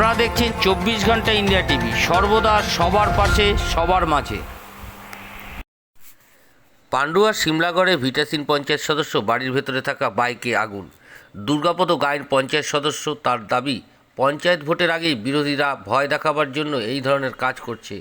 আপনারা দেখছেন চব্বিশ ঘণ্টা ইন্ডিয়া টিভি। সর্বদা সবার পাশে, সবার মাঝে। পান্ডুয়া সিমলাগড়ে ভিটাসিন পঞ্চায়েত সদস্য বাড়ির ভেতরে থাকা বাইকে আগুন। দুর্গাপদ গায়ের পঞ্চায়েত সদস্য তার দাবি, পঞ্চায়েত ভোটের আগেই বিরোধীরা ভয় দেখাবার জন্য এই ধরনের কাজ করছে।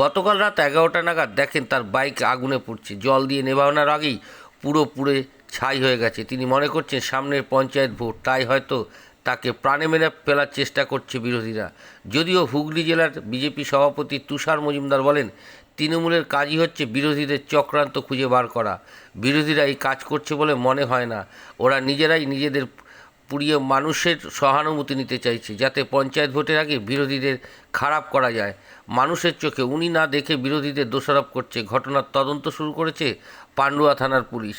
গতকাল রাত এগারোটা নাগাদ দেখেন তার বাইক আগুনে পড়ছে। জল দিয়ে নেভানোর আগেই পুরো পুড়ে ছাই হয়ে গেছে। তিনি মনে করছেন সামনের পঞ্চায়েত ভোট, তাই হয়তো তাকে প্রাণে মেরে ফেলার চেষ্টা করছে বিরোধীরা। যদিও হুগলি জেলার বিজেপি সভাপতি তুষার মজুমদার বলেন, তৃণমূলের কাজই হচ্ছে বিরোধীদের চক্রান্ত খুঁজে বার করা। বিরোধীরা এই কাজ করছে বলে মনে হয় না। ওরা নিজেরাই নিজেদের পুড়িয়ে মানুষের সহানুভূতি নিতে চাইছে, যাতে পঞ্চায়েত ভোটের আগে বিরোধীদের খারাপ করা যায়। মানুষের চোখে উনি না দেখে বিরোধীদের দোষারোপ করছে। ঘটনার তদন্ত শুরু করেছে পান্ডুয়া থানার পুলিশ।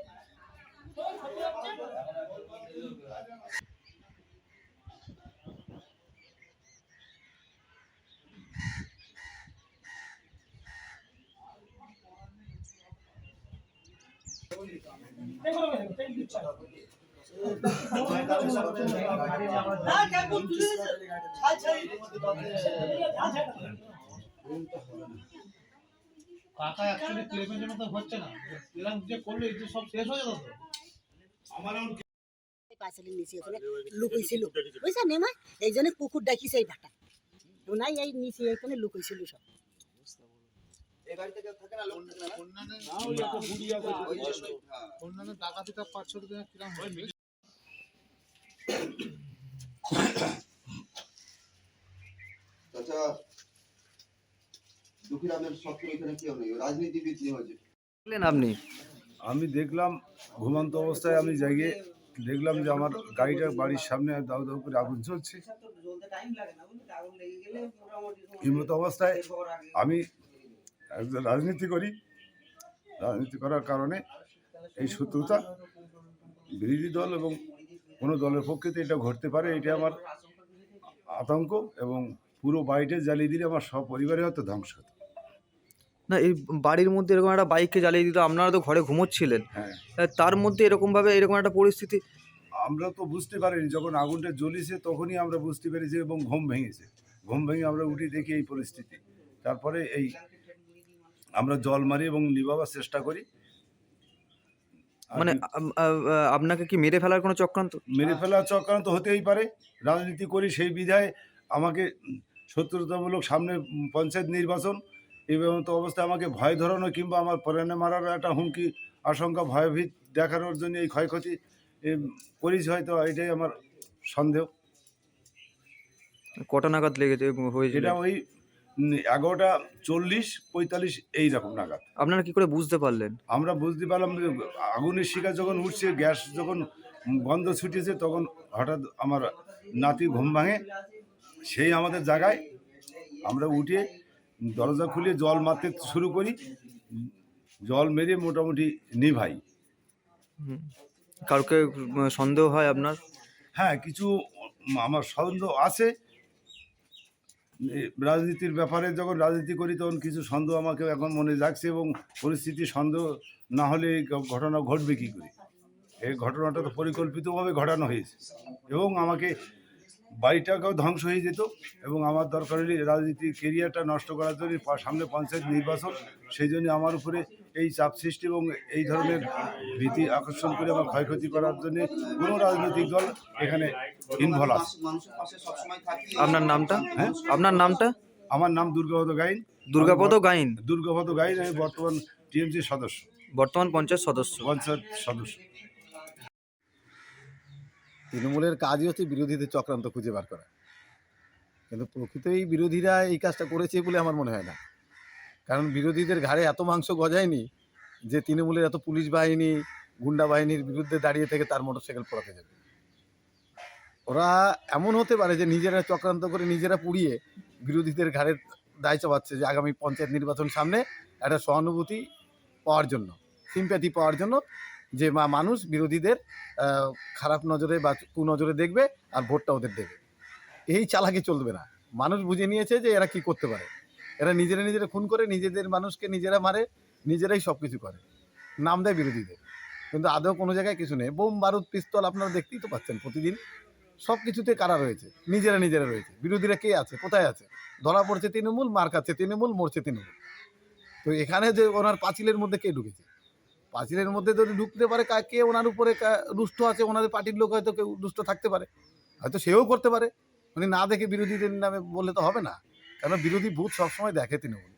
টাকা অ্যাকচুয়ালি ক্লেমের জন্য তো হচ্ছে না। এরকম যে করলে এই সব শেষ হয়ে যেত তো আমার নিচে ওখানে লুকইছিল বুঝছেন নেমা? এই জন্য কুকুর ডাকিছে এই ভাটা নাই এই নিচে এখানে লুকইছিল সব। পাঁচশো টাকা কিরম হয় দুঃখীরামের সত্য এখানে কেউ নেই রাজনীতিবিদ নিয়ে হয়েছে। আপনি। আমি দেখলাম, ঘুমন্ত অবস্থায় আমি জায়গে দেখলাম যে আমার গাড়িটা বাড়ির সামনে দাউ দাউ করে আগুন চলছে এমত অবস্থায় আমি একজন রাজনীতি করি। রাজনীতি করার কারণে এই শত্রুতা, বিরোধী দল এবং কোনো দলের পক্ষে তো এটা ঘটতে পারে এটা আমার আতঙ্ক এবং পুরো বাড়িটা জ্বালিয়ে দিলে আমার সব পরিবারে হয়তো ধ্বংস হতো। না এই বাড়ির মধ্যে এরকম একটা বাইককে জ্বালিয়ে দিত আপনারা তো ঘরে ঘুমোচ্ছিলেন। হ্যাঁ। তার মধ্যে এরকমভাবে এরকম একটা পরিস্থিতি আমরা তো বুঝতে পারিনি যখন আগুনটা জ্বলিছে তখনই আমরা বুঝতে পেরেছি এবং ঘুম ভেঙেছে। ঘুম ভেঙে আমরা উঠে দেখি এই পরিস্থিতি। তারপরে এই আমরা জল মারি এবং নিভাবার চেষ্টা করি। মানে আপনাকে কি মেরে ফেলার কোনো চক্রান্ত? মেরে ফেলার চক্রান্ত হতেই পারে রাজনীতি করি সেই বিধায় আমাকে শত্রুতামূলক সামনে পঞ্চায়েত নির্বাচন এই মতো অবস্থায় আমাকে ভয় ধরানো কিংবা আমার প্রাণে মারার একটা হুমকি আশঙ্কা ভয়ভীত দেখানোর জন্য এই ক্ষয়ক্ষতি করিস হয়তো এটাই আমার সন্দেহ। কটা নাগাদ লেগেছে? হয়েছিল? এটা ওই এগারোটা চল্লিশ পঁয়তাল্লিশ এই রকম নাগাদ। আপনারা কি করে বুঝতে পারলেন? আমরা বুঝতে পারলাম যে আগুনের শিকার যখন উঠছে গ্যাস যখন গন্ধ ছুটেছে তখন হঠাৎ আমার নাতি ঘুম ভাঙে। সেই আমাদের জায়গায় আমরা উঠে দরজা খুলে জল মারতে শুরু করি। জল মেরে মোটামুটি নিভাই। কাউকে সন্দেহ হয় আপনার? হ্যাঁ কিছু আমার সন্দেহ আছে। রাজনীতির ব্যাপারে যখন রাজনীতি করি তখন কিছু সন্দেহ আমাকে এখন মনে জাগছে এবং পরিস্থিতি সন্দেহ না হলে এই ঘটনা ঘটবে কী করে? এই ঘটনাটা তো পরিকল্পিতভাবে ঘটানো হয়েছে। এবং আমাকে বাড়িটাকেও ধ্বংস হয়ে যেত এবং আমার দরকার হলে রাজনীতির কেরিয়ারটা নষ্ট করার জন্য সামনে পঞ্চায়েত নির্বাচন সেই জন্য আমার উপরে এই চাপ সৃষ্টি এবং এই ধরনের ভীতি আকর্ষণ করে আমার ক্ষয়ক্ষতি করার জন্য কোনো রাজনৈতিক দল এখানে ইনভলভ আছে। আপনার নামটা? হ্যাঁ? আপনার নামটা? আমার নাম দুর্গাপদ গাইন। দুর্গাপদ গাইন? দুর্গাপদ গাইন আমি বর্তমান টিএমসি সদস্য। বর্তমান পঞ্চায়েত সদস্য। পঞ্চায়েত সদস্য। তৃণমূলের কাজই হচ্ছে বিরোধীদের চক্রান্ত খুঁজে বার করা। কিন্তু প্রকৃত এই বিরোধীরা এই কাজটা করেছে বলে আমার মনে হয় না। কারণ বিরোধীদের ঘাড়ে এত মাংস গজায়নি যে তৃণমূলের এত পুলিশ বাহিনী, গুন্ডা বাহিনীর বিরুদ্ধে দাঁড়িয়ে থেকে তার মোটরসাইকেল পড়াতে যাবে। ওরা এমন হতে পারে যে নিজেরা চক্রান্ত করে নিজেরা পুড়িয়ে বিরোধীদের ঘাড়ে দায় চাপাচ্ছে যে আগামী পঞ্চায়েত নির্বাচন সামনে একটা সহানুভূতি পাওয়ার জন্য সিম্প্যাথি পাওয়ার জন্য যে মানুষ বিরোধীদের খারাপ নজরে বা কুনজরে দেখবে আর ভোটটা ওদের দেবে। এই চালাকি চলবে না। মানুষ বুঝে নিয়েছে যে এরা কি করতে পারে। এরা নিজেরা নিজেরা খুন করে, নিজেদের মানুষকে নিজেরা মারে, নিজেরাই সব কিছু করে। নাম দেয় বিরোধীদের। কিন্তু আদৌ কোনো জায়গায় কিছু নেই। বোম, বারুদ, পিস্তল আপনারা দেখতেই তো পাচ্ছেন প্রতিদিন। সব কিছুতে কারা রয়েছে? নিজেরা নিজেরা রয়েছে। বিরোধীরা কে আছে? কোথায় আছে? ধরা পড়ছে তৃণমূল, মার খাচ্ছে তৃণমূল, মরছে তৃণমূল। তো এখানে যে ওনার পাঁচিলের মধ্যে কে ঢুকেছে? পাঁচিলের মধ্যে যদি ঢুকতে পারে কা- ওনার উপরে রুষ্ট আছে, ওনাদের পার্টির লোক হয়তো কেউ রুষ্ট থাকতে পারে। হয়তো সেও করতে পারে। উনি না দেখে বিরোধীদের নামে বললে তো হবে না। কেন বিরোধী ভূত সবসময় দেখে তৃণমূল।